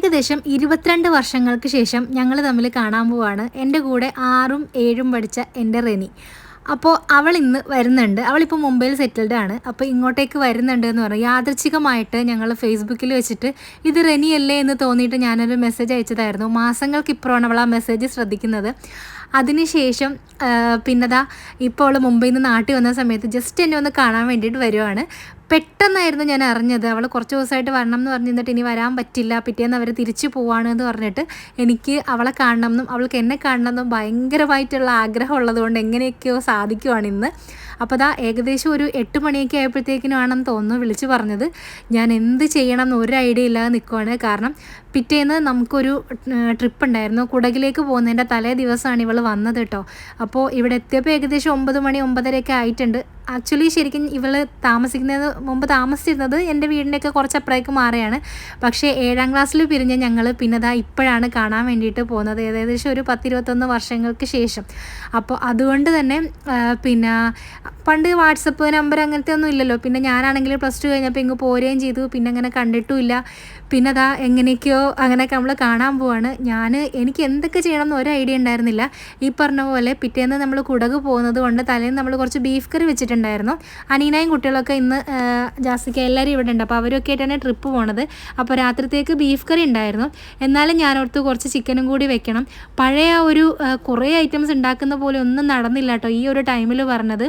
ഏകദേശം ഇരുപത്തിരണ്ട് വർഷങ്ങൾക്ക് ശേഷം ഞങ്ങൾ തമ്മിൽ കാണാൻ പോവാണ്. എന്റെ കൂടെ ആറും ഏഴും പഠിച്ച എന്റെ റെനി. അപ്പോൾ അവൾ ഇന്ന് വരുന്നുണ്ട്. അവളിപ്പോൾ മുംബൈയിൽ സെറ്റിൽഡ് ആണ്. അപ്പോൾ ഇങ്ങോട്ടേക്ക് വരുന്നുണ്ട് എന്ന് പറഞ്ഞു. യാദൃച്ഛികമായിട്ട് ഞങ്ങൾ ഫേസ്ബുക്കിൽ വെച്ചിട്ട് ഇത് റെനി അല്ലേ എന്ന് തോന്നിയിട്ട് ഞാനൊരു മെസ്സേജ് അയച്ചതായിരുന്നു. മാസങ്ങൾക്ക് ഇപ്പുറമാണ് അവൾ ആ മെസ്സേജ് ശ്രദ്ധിക്കുന്നത്. അതിനുശേഷം പിന്നെതാ ഇപ്പോൾ അവൾ മുംബൈയിൽ നിന്ന് നാട്ടിൽ വന്ന സമയത്ത് ജസ്റ്റ് എന്നെ ഒന്ന് കാണാൻ വേണ്ടിയിട്ട് വരുവാണ്. പെട്ടെന്നായിരുന്നു ഞാൻ അറിഞ്ഞത്. അവൾ കുറച്ച് ദിവസമായിട്ട് വരണം എന്ന് പറഞ്ഞിരുന്നിട്ട് ഇനി വരാൻ പറ്റില്ല. പിറ്റേന്ന് അവർ തിരിച്ചു പോവാണ് എന്ന് പറഞ്ഞിട്ട് എനിക്ക് അവളെ കാണണം എന്നും അവൾക്ക് എന്നെ കാണണം എന്നും ഭയങ്കരമായിട്ടുള്ള ആഗ്രഹം ഉള്ളതുകൊണ്ട് എങ്ങനെയൊക്കെയോ സാധിക്കുവാണ് ഇന്ന്. അപ്പോൾ അതാ ഏകദേശം ഒരു എട്ട് മണിയൊക്കെ ആയപ്പോഴത്തേക്കിനാണെന്ന് തോന്നുന്നു വിളിച്ചു പറഞ്ഞത്. ഞാൻ എന്ത് ചെയ്യണം എന്ന് ഒരു ഐഡിയ ഇല്ലാതെ നിൽക്കുവാണ് കാരണം പിറ്റേന്ന് നമുക്കൊരു ട്രിപ്പ് ഉണ്ടായിരുന്നു. കുടകിലേക്ക് പോകുന്നതിന്റെ തലേ ദിവസമാണ് ഇവൾ വന്നത് കേട്ടോ. അപ്പോൾ ഇവിടെ എത്തിയപ്പോൾ ഏകദേശം ഒമ്പത് മണി ഒമ്പതരയൊക്കെ ആയിട്ടുണ്ട്. ആക്ച്വലി ശരിക്കും ഇവൾ താമസിക്കുന്നത് മുമ്പ് താമസിച്ചിരുന്നത് എന്റെ വീടിന്റെയൊക്കെ കുറച്ച് അപ്പുറേക്ക് മാറിയാണ്. പക്ഷേ ഏഴാം ക്ലാസ്സിൽ പിരിഞ്ഞ ഞങ്ങൾ പിന്നെ അതാ ഇപ്പോഴാണ് കാണാൻ വേണ്ടിയിട്ട് പോകുന്നത്. ഏകദേശം ഒരു പത്തിരുപത്തൊന്ന് വർഷങ്ങൾക്ക് ശേഷം. അപ്പോൾ അതുകൊണ്ട് തന്നെ പിന്നെ പണ്ട് വാട്സപ്പ് നമ്പർ അങ്ങനത്തെ ഒന്നും ഇല്ലല്ലോ. പിന്നെ ഞാനാണെങ്കിൽ പ്ലസ് ടു കഴിഞ്ഞപ്പോൾ ഇങ്ങ് പോരുകയും ചെയ്തു. പിന്നെ അങ്ങനെ കണ്ടിട്ടുമില്ല. പിന്നെ അതാ എങ്ങനെയൊക്കെയോ അങ്ങനെയൊക്കെ നമ്മൾ കാണാൻ പോവാണ്. ഞാൻ എനിക്ക് എന്തൊക്കെ ചെയ്യണം എന്ന് ഒരു ഐഡിയ ഉണ്ടായിരുന്നില്ല. ഈ പറഞ്ഞ പോലെ പിറ്റേന്ന് നമ്മൾ കുടക് പോകുന്നത് കൊണ്ട് തലേന്ന് നമ്മൾ കുറച്ച് ബീഫ് കറി വെച്ചിട്ടുണ്ടായിരുന്നു. അനീനായും കുട്ടികളൊക്കെ ഇന്ന് ജാസിക്ക എല്ലാവരും ഇവിടെ ഉണ്ട്. അപ്പോൾ അവരൊക്കെ ആയിട്ടാണ് ട്രിപ്പ് പോണത്. അപ്പോൾ രാത്രിത്തേക്ക് ബീഫ് കറി ഉണ്ടായിരുന്നു. എന്നാലും ഞാൻ ഓർത്ത് കുറച്ച് ചിക്കനും കൂടി വെക്കണം. പഴയ ഒരു കുറേ ഐറ്റംസ് ഉണ്ടാക്കുന്ന പോലെ ഒന്നും നടന്നില്ല കേട്ടോ ഈ ഒരു ടൈമിൽ പറഞ്ഞത്.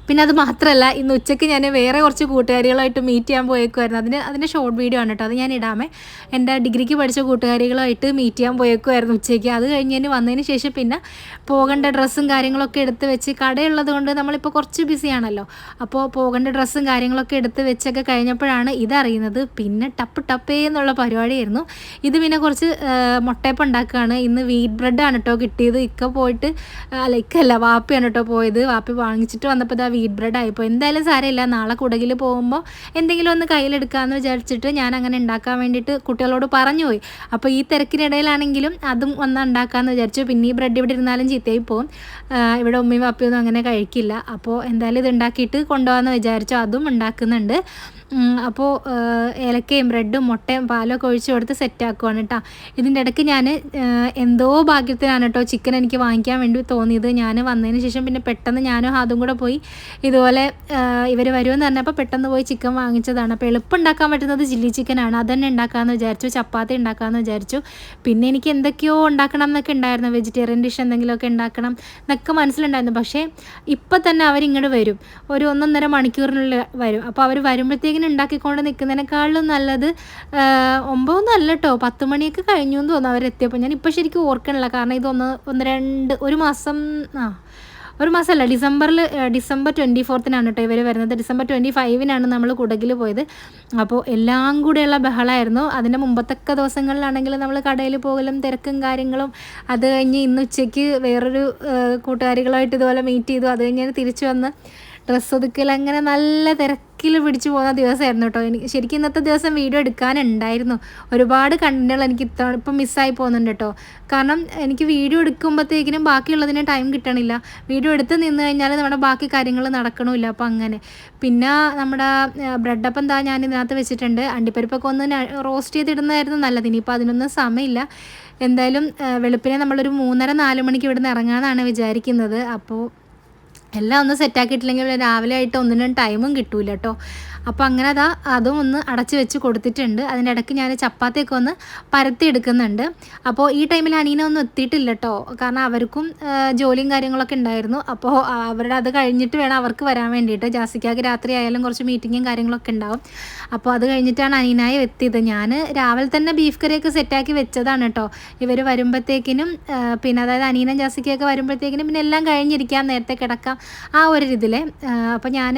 പിന്നെ അത് മാത്രമല്ല ഇന്ന് ഉച്ചയ്ക്ക് ഞാൻ വേറെ കുറച്ച് കൂട്ടുകാരികളായിട്ട് മീറ്റ് ചെയ്യാൻ പോയേക്കുമായിരുന്നു അതിന് അതിന്റെ ഷോർട്ട് വീഡിയോ ആണ് കേട്ടോ അത് ഞാൻ ഇടാമേ. എന്റെ ഡിഗ്രിക്ക് പഠിച്ച കൂട്ടുകാരികളായിട്ട് മീറ്റ് ചെയ്യാൻ പോയേക്കുമായിരുന്നു ഉച്ചയ്ക്ക്. അത് കഴിഞ്ഞ് വന്നതിന് ശേഷം പിന്നെ പോകേണ്ട ഡ്രസ്സും കാര്യങ്ങളൊക്കെ എടുത്ത് വെച്ച് കടയുള്ളത് കൊണ്ട് നമ്മളിപ്പോൾ കുറച്ച് ബിസിയാണല്ലോ അപ്പോൾ പോകേണ്ട ഡ്രസ്സും കാര്യങ്ങളൊക്കെ എടുത്ത് വെച്ചൊക്കെ കഴിഞ്ഞപ്പോഴാണ് ഇതറിയുന്നത് പിന്നെ ടപ്പ് ടപ്പേ എന്നുള്ള പരിപാടിയായിരുന്നു. ഇത് പിന്നെ കുറച്ച് മുട്ടയപ്പം ഉണ്ടാക്കുകയാണ്. ഇന്ന് വീറ്റ് ബ്രെഡാണ് കേട്ടോ കിട്ടിയത്. ഇക്ക പോയിട്ട് അല്ല ഇക്കല്ല വാപ്പിയാണ് കേട്ടോ പോയത്. വാപ്പി വാങ്ങിച്ചിട്ട് വന്നപ്പോൾ ഇതാ വീറ്റ് ബ്രെഡ് ആയിപ്പോൾ എന്തായാലും സാരമില്ല. നാളെ കുടകിൽ പോകുമ്പോൾ എന്തെങ്കിലും ഒന്ന് കയ്യിലെടുക്കാമെന്ന് വിചാരിച്ചിട്ട് ഞാൻ അങ്ങനെ ഉണ്ടാക്കാൻ വേണ്ടിയിട്ട് കുട്ടികളോട് പറഞ്ഞു പോയി അപ്പോൾ ഈ തിരക്കിനിടയിലാണെങ്കിലും അതും ഒന്ന് ഉണ്ടാക്കാമെന്ന് വിചാരിച്ചു. പിന്നെ ഈ ബ്രെഡ് ഇവിടെ ഇരുന്നാലും ചീത്തയായി പോകും ഇവിടെ ഉമ്മയും പാപ്പയൊന്നും അങ്ങനെ കഴിക്കില്ല. അപ്പോൾ എന്തായാലും ഇത് ഉണ്ടാക്കിയിട്ട് കൊണ്ടുപോകാമെന്ന് വിചാരിച്ചു. അതും ഉണ്ടാക്കുന്നുണ്ട്. അപ്പോൾ ഏലക്കയും ബ്രെഡും മുട്ടയും പാലും ഒക്കെ ഒഴിച്ച് കൊടുത്ത് സെറ്റാക്കുവാണ് കേട്ടോ ഇതിന്റെ ഇടയ്ക്ക് ഞാൻ എന്തോ ഭാഗ്യത്തിനാണ് കേട്ടോ ചിക്കൻ എനിക്ക് വാങ്ങിക്കാൻ വേണ്ടി തോന്നിയത്. ഞാൻ വന്നതിന് ശേഷം പിന്നെ പെട്ടെന്ന് ഞാനും അതും കൂടെ പോയി ഇതുപോലെ ഇവർ വരുമെന്ന് പറഞ്ഞപ്പോൾ പെട്ടെന്ന് പോയി ചിക്കൻ വാങ്ങിച്ചതാണ്. അപ്പോൾ എളുപ്പം ഉണ്ടാക്കാൻ പറ്റുന്നത് ചില്ലി ചിക്കനാണ് അത് തന്നെ ഉണ്ടാക്കാമെന്ന് വിചാരിച്ചു ചപ്പാത്തി ഉണ്ടാക്കാമെന്ന് വിചാരിച്ചു. പിന്നെ എനിക്ക് എന്തൊക്കെയോ ഉണ്ടാക്കണം എന്നൊക്കെ ഉണ്ടായിരുന്നു. വെജിറ്റേറിയൻ ഡിഷ് എന്തെങ്കിലുമൊക്കെ ഉണ്ടാക്കണം എന്നൊക്കെ മനസ്സിലുണ്ടായിരുന്നു. പക്ഷേ ഇപ്പം തന്നെ അവരിങ്ങോട്ട് വരും. ഒരു ഒന്നൊന്നര മണിക്കൂറിനുള്ളിൽ വരും. അപ്പോൾ അവർ വരുമ്പോഴത്തേക്കും ഇങ്ങനെ ഉണ്ടാക്കിക്കൊണ്ട് നിൽക്കുന്നതിനേക്കാളും നല്ലത് ഒമ്പതൊന്നും അല്ല കേട്ടോ പത്ത് മണിയൊക്കെ കഴിഞ്ഞു എന്ന് തോന്നുന്നു അവരെത്തിയപ്പോൾ. ഞാൻ ഇപ്പോൾ ശരിക്കും ഓർക്കണില്ല. കാരണം ഇതൊന്ന് ഒന്ന് രണ്ട് ഒരു മാസം ആ ഒരു മാസമല്ല. ഡിസംബറിൽ ഡിസംബർ ട്വന്റി ഫോർത്തിനാണ് കേട്ടോ ഇവർ വരുന്നത്. ഡിസംബർ ട്വന്റി ഫൈവിനാണ് നമ്മൾ കുടകിൽ പോയത്. അപ്പോൾ എല്ലാം കൂടെയുള്ള ബഹളമായിരുന്നു. അതിന്റെ മുമ്പത്തൊക്കെ ദിവസങ്ങളിലാണെങ്കിൽ നമ്മൾ കടയിൽ പോകലും തിരക്കും കാര്യങ്ങളും അത് കഴിഞ്ഞ് ഇന്ന് ഉച്ചയ്ക്ക് വേറൊരു കൂട്ടുകാരികളായിട്ട് ഇതുപോലെ മീറ്റ് ചെയ്തു. അത് കഴിഞ്ഞ് തിരിച്ചു വന്ന് ഡ്രസ്സ് ഒതുക്കൽ അങ്ങനെ നല്ല തിരക്കിൽ പിടിച്ചു പോകുന്ന ദിവസമായിരുന്നു കേട്ടോ. എനിക്ക് ശരിക്കും ഇന്നത്തെ ദിവസം വീഡിയോ എടുക്കാനുണ്ടായിരുന്നു. ഒരുപാട് കണ്ടന്റുകൾ എനിക്ക് ഇത്തവണ ഇപ്പം മിസ്സായി പോകുന്നുണ്ട് കേട്ടോ. കാരണം എനിക്ക് വീഡിയോ എടുക്കുമ്പോഴത്തേക്കിനും ബാക്കിയുള്ളതിന് ടൈം കിട്ടണില്ല. വീഡിയോ എടുത്ത് നിന്ന് കഴിഞ്ഞാൽ നമ്മുടെ ബാക്കി കാര്യങ്ങൾ നടക്കണമില്ല. അപ്പോൾ അങ്ങനെ. പിന്നെ നമ്മുടെ ബ്രെഡ് അപ്പം എന്താ ഞാൻ ഇതിനകത്ത് വെച്ചിട്ടുണ്ട്. അണ്ടിപ്പരിപ്പൊക്കെ ഒന്ന് റോസ്റ്റ് ചെയ്തിടുന്നതായിരുന്നു നല്ലത്. ഇനിയിപ്പോൾ അതിനൊന്നും സമയമില്ല. എന്തായാലും വെളുപ്പിനെ നമ്മളൊരു മൂന്നര നാല് മണിക്ക് ഇവിടുന്ന് ഇറങ്ങാമെന്നാണ് വിചാരിക്കുന്നത്. അപ്പോൾ എല്ലാം ഒന്ന് സെറ്റാക്കിയിട്ടില്ലെങ്കിൽ രാവിലെ ആയിട്ട് ഒന്നിനും ടൈമും കിട്ടൂല കേട്ടോ അപ്പോൾ അങ്ങനെ അതാ അതും ഒന്ന് അടച്ചു വെച്ച് കൊടുത്തിട്ടുണ്ട്. അതിന്റെ ഇടയ്ക്ക് ഞാൻ ചപ്പാത്തിയൊക്കെ ഒന്ന് പരത്തി എടുക്കുന്നുണ്ട്. അപ്പോൾ ഈ ടൈമിൽ അനീന ഒന്നും എത്തിയിട്ടില്ല കേട്ടോ കാരണം അവർക്കും ജോലിയും കാര്യങ്ങളൊക്കെ ഉണ്ടായിരുന്നു. അപ്പോൾ അവരുടെ അത് കഴിഞ്ഞിട്ട് വേണം അവർക്ക് വരാൻ വേണ്ടിയിട്ട്. ജാസിക്കാക്ക് രാത്രി ആയാലും കുറച്ച് മീറ്റിങ്ങും കാര്യങ്ങളൊക്കെ ഉണ്ടാവും. അപ്പോൾ അത് കഴിഞ്ഞിട്ടാണ് അനീനായി എത്തിയത്. ഞാൻ രാവിലെ തന്നെ ബീഫ് കറിയൊക്കെ സെറ്റാക്കി വെച്ചതാണ് കേട്ടോ ഇവർ വരുമ്പോഴത്തേക്കിനും പിന്നെ അതായത് അനീന ജാസിക്കയൊക്കെ വരുമ്പോഴത്തേക്കിനും പിന്നെ എല്ലാം കഴിഞ്ഞിരിക്കാം. നേരത്തെ കിടക്കാം. ആ ഒരു ഇതിൽ അപ്പോൾ ഞാൻ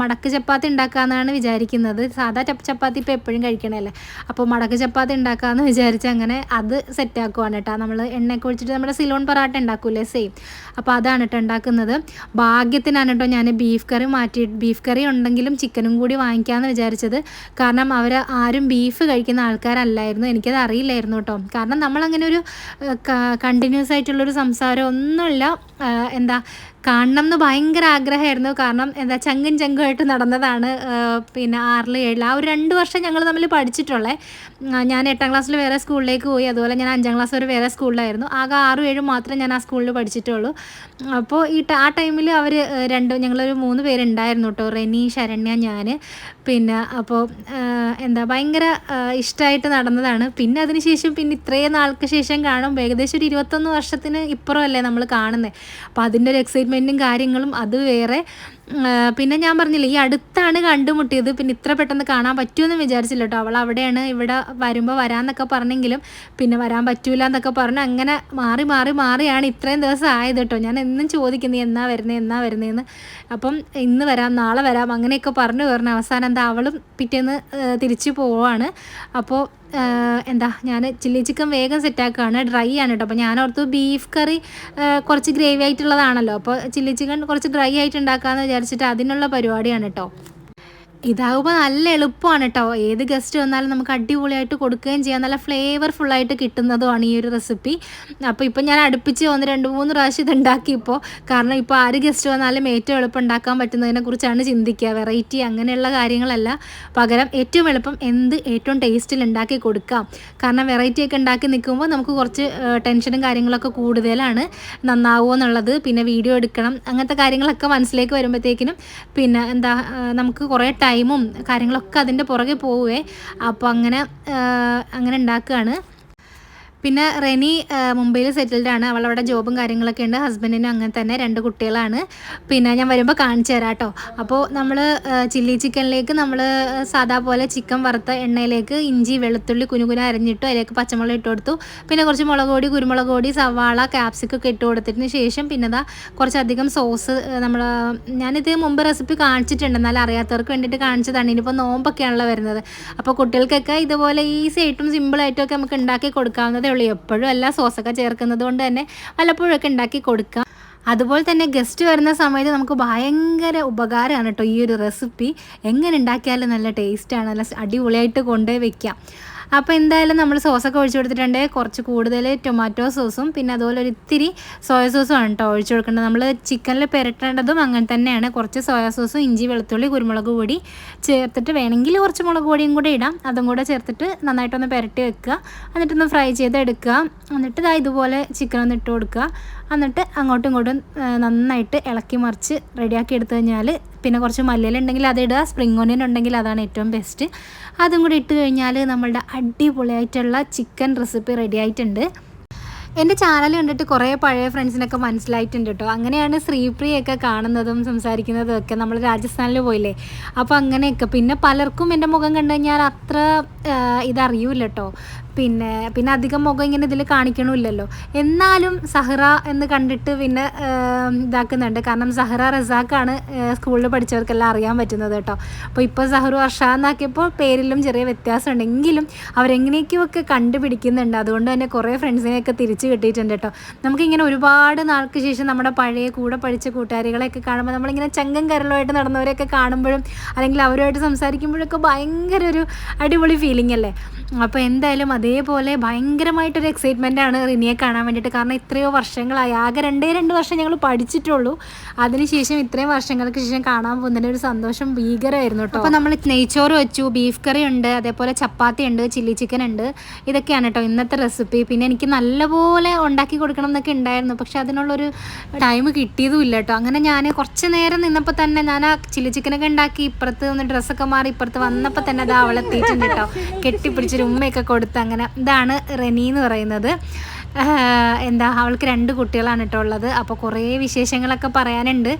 മടക്ക് ചപ്പാത്തി ഉണ്ടാക്കാമെന്നാണ് എന്നാണ് വിചാരിക്കുന്നത്. സാധാ ചപ്പാത്തി ഇപ്പോൾ എപ്പോഴും കഴിക്കണമല്ലേ അപ്പോൾ മടക്ക് ചപ്പാത്തി ഉണ്ടാക്കാമെന്ന് വിചാരിച്ച് അങ്ങനെ അത് സെറ്റാക്കുവാണ് കേട്ടോ. നമ്മൾ എണ്ണയൊക്കെ ഒഴിച്ചിട്ട് നമ്മുടെ സിലോൺ പൊറാട്ട ഉണ്ടാക്കൂലേ സെയിം അപ്പോൾ അതാണ് കേട്ടോ ഉണ്ടാക്കുന്നത്. ഭാഗ്യത്തിനാണ് കേട്ടോ ഞാൻ ബീഫ് കറി മാറ്റി ബീഫ് കറി ഉണ്ടെങ്കിലും ചിക്കനും കൂടി വാങ്ങിക്കാമെന്ന് വിചാരിച്ചത്. കാരണം അവർ ആരും ബീഫ് കഴിക്കുന്ന ആൾക്കാരല്ലായിരുന്നു. എനിക്കത് അറിയില്ലായിരുന്നു കേട്ടോ കാരണം നമ്മളങ്ങനെ ഒരു കണ്ടിന്യൂസ് ആയിട്ടുള്ളൊരു സംസാരം ഒന്നുമില്ല. എന്താ കാണണം എന്ന് ഭയങ്കര ആഗ്രഹമായിരുന്നു. കാരണം എന്താ ചങ്കും ചങ്കുമായിട്ട് നടന്നതാണ് പിന്നെ ആറിൽ ഏഴിൽ ആ ഒരു രണ്ട് വർഷം ഞങ്ങൾ തമ്മിൽ പഠിച്ചിട്ടുള്ളത് ഞാൻ എട്ടാം ക്ലാസ്സിൽ വേറെ സ്കൂളിലേക്ക് പോയി. അതുപോലെ ഞാൻ അഞ്ചാം ക്ലാസ് വരെ വേറെ സ്കൂളിലായിരുന്നു. ആകെ ആറും ഏഴും മാത്രമേ ഞാൻ ആ സ്കൂളിൽ പഠിച്ചിട്ടുള്ളൂ. അപ്പോൾ ഈ ആ ടൈമിൽ അവർ രണ്ട് ഞങ്ങളൊരു മൂന്ന് പേരുണ്ടായിരുന്നു കേട്ടോ റെനി ശരണ്യ ഞാൻ പിന്നെ അപ്പോൾ എന്താ ഭയങ്കര ഇഷ്ടമായിട്ട് നടന്നതാണ്. പിന്നെ അതിനുശേഷം പിന്നെ ഇത്രയും നാൾക്ക് ശേഷം കാണുമ്പോൾ ഏകദേശം ഒരു ഇരുപത്തൊന്ന് വർഷത്തിന് ഇപ്പുറമല്ലേ നമ്മൾ കാണുന്നത് അപ്പോൾ അതിന്റെ ഒരു എക്സൈറ്റ്മെന്റും കാര്യങ്ങളും അത് വേറെ പിന്നെ ഞാൻ പറഞ്ഞില്ല ഈ അടുത്താണ് കണ്ടുമുട്ടിയത്. പിന്നെ ഇത്ര പെട്ടെന്ന് കാണാൻ പറ്റുമെന്ന് വിചാരിച്ചില്ല കേട്ടോ അവൾ അവിടെയാണ് ഇവിടെ വരുമ്പോൾ വരാമെന്നൊക്കെ പറഞ്ഞെങ്കിലും പിന്നെ വരാൻ പറ്റൂല എന്നൊക്കെ പറഞ്ഞു. അങ്ങനെ മാറി മാറി മാറിയാണ് ഇത്രയും ദിവസം ആയത് കേട്ടോ ഞാൻ എന്നും ചോദിക്കുന്നത് "നീ എന്നാ വരുന്നത് എന്നാ വരുന്നതെന്ന് അപ്പം ഇന്ന് വരാം നാളെ വരാം അങ്ങനെയൊക്കെ പറഞ്ഞു പറഞ്ഞു അവസാനം എന്താ അവളും പിറ്റേന്ന് തിരിച്ചു പോവാണ്. അപ്പോൾ എന്താ ഞാൻ ചില്ലി ചിക്കൻ വേഗം സെറ്റാക്കുകയാണ് ഡ്രൈ ആണ് കേട്ടോ അപ്പോൾ ഞാൻ ഓർത്തു ബീഫ് കറി കുറച്ച് ഗ്രേവി ആയിട്ടുള്ളതാണല്ലോ. അപ്പോൾ ചില്ലി ചിക്കൻ കുറച്ച് ഡ്രൈ ആയിട്ട് ഉണ്ടാക്കാമെന്ന് വിചാരിച്ചിട്ട് അതിനുള്ള പരിപാടിയാണ് കേട്ടോ ഇതാകുമ്പോൾ നല്ല എളുപ്പമാണ് കേട്ടോ ഏത് ഗസ്റ്റ് വന്നാലും നമുക്ക് അടിപൊളിയായിട്ട് കൊടുക്കുകയും ചെയ്യാം. നല്ല ഫ്ലേവർഫുള്ളായിട്ട് കിട്ടുന്നതുമാണ് ഈ ഒരു റെസിപ്പി അപ്പോൾ ഇപ്പോൾ ഞാൻ അടുപ്പിച്ച് ഒന്ന് രണ്ട് മൂന്ന് പ്രാവശ്യം ഇത് ഉണ്ടാക്കി ഇപ്പോൾ കാരണം ഇപ്പോൾ ആര് ഗസ്റ്റ് വന്നാലും ഏറ്റവും എളുപ്പം ഉണ്ടാക്കാൻ പറ്റുന്നതിനെ കുറിച്ചാണ് ചിന്തിക്കുക. വെറൈറ്റി അങ്ങനെയുള്ള കാര്യങ്ങളല്ല. പകരം ഏറ്റവും എളുപ്പം എന്ത് ഏറ്റവും ടേസ്റ്റിൽ ഉണ്ടാക്കി കൊടുക്കാം. കാരണം വെറൈറ്റി ഒക്കെ ഉണ്ടാക്കി നിൽക്കുമ്പോൾ നമുക്ക് കുറച്ച് ടെൻഷനും കാര്യങ്ങളൊക്കെ കൂടുതലാണ് നന്നാവുമോ എന്നുള്ളത്. പിന്നെ വീഡിയോ എടുക്കണം. അങ്ങനത്തെ കാര്യങ്ങളൊക്കെ മനസ്സിലേക്ക് വരുമ്പോഴത്തേക്കിനും പിന്നെ എന്താ നമുക്ക് കുറേ ടൈമും കാര്യങ്ങളൊക്കെ അതിന്റെ പുറകെ പോവുകയെ അപ്പോൾ അങ്ങനെ അങ്ങനെ ഉണ്ടാക്കുകയാണ്. പിന്നെ റെനി മുംബൈയിൽ സെറ്റിൽഡ് ആണ്. അവൾ അവിടെ ജോബും കാര്യങ്ങളൊക്കെ ഉണ്ട്. ഹസ്ബൻഡിനും അങ്ങനെ തന്നെ രണ്ട് കുട്ടികളാണ്. പിന്നെ ഞാൻ വരുമ്പോൾ കാണിച്ചു തരാം കേട്ടോ അപ്പോൾ നമ്മൾ ചില്ലി ചിക്കനിലേക്ക് നമ്മൾ സാധാ പോലെ ചിക്കൻ വറുത്ത എണ്ണയിലേക്ക് ഇഞ്ചി വെളുത്തുള്ളി കുനുകുന അരിഞ്ഞിട്ടു അതിലേക്ക് പച്ചമുളക് ഇട്ട് കൊടുത്തു. പിന്നെ കുറച്ച് മുളക് പൊടി കുരുമുളക് പൊടി സവാള ക്യാപ്സിക്കൊക്കെ ഇട്ട് കൊടുത്തതിന് ശേഷം പിന്നെ ഇതാ കുറച്ചധികം സോസ് നമ്മൾ ഞാനിത് മുമ്പ് റെസിപ്പി കാണിച്ചിട്ടുണ്ട്. എന്നാൽ അറിയാത്തവർക്ക് വേണ്ടിയിട്ട് കാണിച്ചതാണ്. ഇനിയിപ്പോൾ നോമ്പൊക്കെയാണല്ലോ വരുന്നത്. അപ്പോൾ കുട്ടികൾക്കൊക്കെ ഇതുപോലെ ഈസി ആയിട്ടും സിമ്പിളായിട്ടും ഒക്കെ നമുക്ക് ഉണ്ടാക്കി കൊടുക്കാവുന്നതേ ഉള്ളൂ. എപ്പോഴും എല്ലാ സോസൊക്കെ ചേർക്കുന്നത് കൊണ്ട് തന്നെ വല്ലപ്പോഴൊക്കെ ഉണ്ടാക്കി കൊടുക്കാം. അതുപോലെ തന്നെ ഗസ്റ്റ് വരുന്ന സമയത്ത് നമുക്ക് ഭയങ്കര ഉപകാരമാണ് കേട്ടോ ഈ ഒരു റെസിപ്പി എങ്ങനെ ഉണ്ടാക്കിയാലും നല്ല ടേസ്റ്റാണ് നല്ല അടിപൊളിയായിട്ട് കൊണ്ടുപോയി വെക്കാം. അപ്പോൾ എന്തായാലും നമ്മൾ സോസൊക്കെ ഒഴിച്ചു കൊടുത്തിട്ടുണ്ട്. കുറച്ച് കൂടുതൽ ടൊമാറ്റോ സോസും പിന്നെ അതുപോലെ ഒരു ഇത്തിരി സോയ സോസും ആണ് കേട്ടോ ഒഴിച്ചു കൊടുക്കേണ്ടത്. നമ്മൾ ചിക്കനിൽ പുരട്ടേണ്ടതും അങ്ങനെ തന്നെയാണ്. കുറച്ച് സോയ സോസും ഇഞ്ചി വെളുത്തുള്ളി കുരുമുളക് പൊടി ചേർത്തിട്ട് വേണമെങ്കിൽ കുറച്ച് മുളക് പൊടിയും കൂടെ ഇടാം. അതും കൂടെ ചേർത്തിട്ട് നന്നായിട്ടൊന്ന് പുരട്ടി വെക്കുക. എന്നിട്ടൊന്ന് ഫ്രൈ ചെയ്തെടുക്കുക. എന്നിട്ട് ഇതാ ഇതുപോലെ ചിക്കൻ ഒന്ന് ഇട്ട് കൊടുക്കുക. എന്നിട്ട് അങ്ങോട്ടും ഇങ്ങോട്ടും നന്നായിട്ട് ഇളക്കി മറിച്ച് റെഡിയാക്കി എടുത്തു കഴിഞ്ഞാൽ പിന്നെ കുറച്ച് മല്ലിയില ഉണ്ടെങ്കിൽ അത് ഇടുക. സ്പ്രിംഗ് ഓണിയൻ ഉണ്ടെങ്കിൽ അതാണ് ഏറ്റവും ബെസ്റ്റ് അതും കൂടി ഇട്ട് കഴിഞ്ഞാൽ നമ്മളുടെ അടിപൊളിയായിട്ടുള്ള ചിക്കൻ റെസിപ്പി റെഡി ആയിട്ടുണ്ട്. എന്റെ ചാനൽ കണ്ടിട്ട് കുറേ പഴയ ഫ്രണ്ട്സിനൊക്കെ മനസ്സിലായിട്ടുണ്ട് കേട്ടോ അങ്ങനെയാണ് ശ്രീപ്രിയൊക്കെ കാണുന്നതും സംസാരിക്കുന്നതും ഒക്കെ. നമ്മൾ രാജസ്ഥാനിൽ പോയില്ലേ? അപ്പോൾ അങ്ങനെയൊക്കെ. പിന്നെ പലർക്കും എന്റെ മുഖം കണ്ടു കഴിഞ്ഞാൽ അത്ര ആ, ഇതറിയൂല കേട്ടോ പിന്നെ പിന്നെ അധികം മുഖം ഇങ്ങനെ ഇതിൽ കാണിക്കണമില്ലല്ലോ. എന്നാലും സഹറ എന്ന് കണ്ടിട്ട് പിന്നെ ഇതാക്കുന്നുണ്ട്. കാരണം സഹറ റസാഖാണ് സ്കൂളിൽ പഠിച്ചവർക്കെല്ലാം അറിയാൻ പറ്റുന്നത് കേട്ടോ. അപ്പോൾ ഇപ്പോൾ സഹറു അർഷ എന്നാക്കിയപ്പോൾ പേരിലും ചെറിയ വ്യത്യാസമുണ്ടെങ്കിലും അവരെങ്ങനെയൊക്കെയൊക്കെ കണ്ടുപിടിക്കുന്നുണ്ട്. അതുകൊണ്ട് തന്നെ കുറേ ഫ്രണ്ട്സിനെയൊക്കെ തിരിച്ചു കിട്ടിയിട്ടുണ്ട് കേട്ടോ. നമുക്കിങ്ങനെ ഒരുപാട് നാൾക്ക് ശേഷം നമ്മുടെ പഴയ കൂടെ പഠിച്ച കൂട്ടുകാരികളെയൊക്കെ കാണുമ്പോൾ നമ്മളിങ്ങനെ ചങ്കം കരളുമായിട്ട് നടന്നവരെയൊക്കെ കാണുമ്പോഴും അല്ലെങ്കിൽ അവരുമായിട്ട് സംസാരിക്കുമ്പോഴൊക്കെ ഭയങ്കര ഒരു അടിപൊളി ഫീലിംഗ് അല്ലേ? അപ്പോൾ എന്തായാലും അതേപോലെ ഭയങ്കരമായിട്ടൊരു എക്സൈറ്റ്മെന്റ് ആണ് റിനിയെ കാണാൻ വേണ്ടിയിട്ട്. കാരണം ഇത്രയോ വർഷങ്ങളായി. ആകെ രണ്ടേ രണ്ട് വർഷം ഞങ്ങൾ പഠിച്ചിട്ടുള്ളൂ. അതിനുശേഷം ഇത്രയും വർഷങ്ങൾക്ക് ശേഷം കാണാൻ പോകുന്നതിന്റെ ഒരു സന്തോഷം ഭീകരമായിരുന്നു കേട്ടോ. അപ്പോൾ നമ്മൾ നെയ്ച്ചോറ് വെച്ചു ബീഫ് കറി ഉണ്ട് അതേപോലെ ചപ്പാത്തി ഉണ്ട് ചില്ലി ചിക്കൻ ഉണ്ട്. ഇതൊക്കെയാണ് കേട്ടോ ഇന്നത്തെ റെസിപ്പി പിന്നെ എനിക്ക് നല്ലപോലെ ഉണ്ടാക്കി കൊടുക്കണം എന്നൊക്കെ ഉണ്ടായിരുന്നു. പക്ഷെ അതിനുള്ളൊരു ടൈം കിട്ടിയതുമില്ല കേട്ടോ. അങ്ങനെ ഞാൻ കുറച്ച് നേരം നിന്നപ്പോൾ തന്നെ ഞാൻ ആ ചില്ലി ചിക്കനൊക്കെ ഉണ്ടാക്കി ഇപ്പുറത്ത് നിന്ന് ഡ്രസ്സൊക്കെ മാറി ഇപ്പുറത്ത് വന്നപ്പോൾ തന്നെ അത് അവളെത്തിയിട്ടുണ്ട് കേട്ടോ. കെട്ടിപ്പിടിച്ചൊരു ഉമ്മയൊക്കെ കൊടുത്ത് അങ്ങനെ ഇതാണ് റെനി എന്ന് പറയുന്നത്. എന്താ അവൾക്ക് രണ്ട് കുട്ടികളാണ് കേട്ടോ ഉള്ളത്. അപ്പോൾ കുറേ വിശേഷങ്ങളൊക്കെ പറയാനുണ്ട്.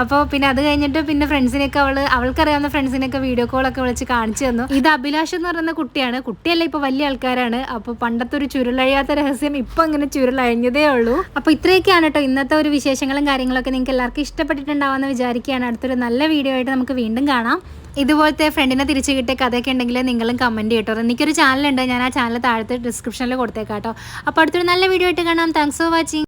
അപ്പോൾ പിന്നെ അത് കഴിഞ്ഞിട്ട് പിന്നെ ഫ്രണ്ട്സിനെയൊക്കെ അവൾ അവൾക്കറിയാവുന്ന ഫ്രണ്ട്സിനെയൊക്കെ വീഡിയോ കോളൊക്കെ വിളിച്ച് കാണിച്ചു തന്നു. ഇത് അഭിലാഷ് എന്ന് പറയുന്ന കുട്ടിയാണ്. കുട്ടിയല്ല ഇപ്പോൾ വലിയ ആൾക്കാരാണ്. അപ്പോൾ പണ്ടത്തെ ഒരു ചുരുളഴിയാത്ത രഹസ്യം ഇപ്പോൾ ഇങ്ങനെ ചുരുളഴിഞ്ഞതേ ഉള്ളൂ. അപ്പോൾ ഇത്രയൊക്കെയാണ് കേട്ടോ ഇന്നത്തെ ഒരു വിശേഷങ്ങളും കാര്യങ്ങളൊക്കെ നിങ്ങൾക്ക് എല്ലാവർക്കും ഇഷ്ടപ്പെട്ടിട്ടുണ്ടാവുമെന്ന് വിചാരിക്കുകയാണ്. അടുത്തൊരു നല്ല വീഡിയോ ആയിട്ട് നമുക്ക് വീണ്ടും കാണാം. ഇതുപോലത്തെ ഫ്രണ്ടിനെ തിരിച്ചു കിട്ടിയ കഥയൊക്കെ ഉണ്ടെങ്കിൽ നിങ്ങളും കമന്റ് ചെയ്യട്ടോ. എനിക്കൊരു ചാനലുണ്ട് ഞാൻ ആ ചാനൽ താഴത്തെ ഡിസ്ക്രിപ്ഷനിൽ കൊടുത്തേക്കാം കേട്ടോ അപ്പോൾ അടുത്തൊരു നല്ല വീഡിയോ ആയിട്ട് കാണാം. Thanks for watching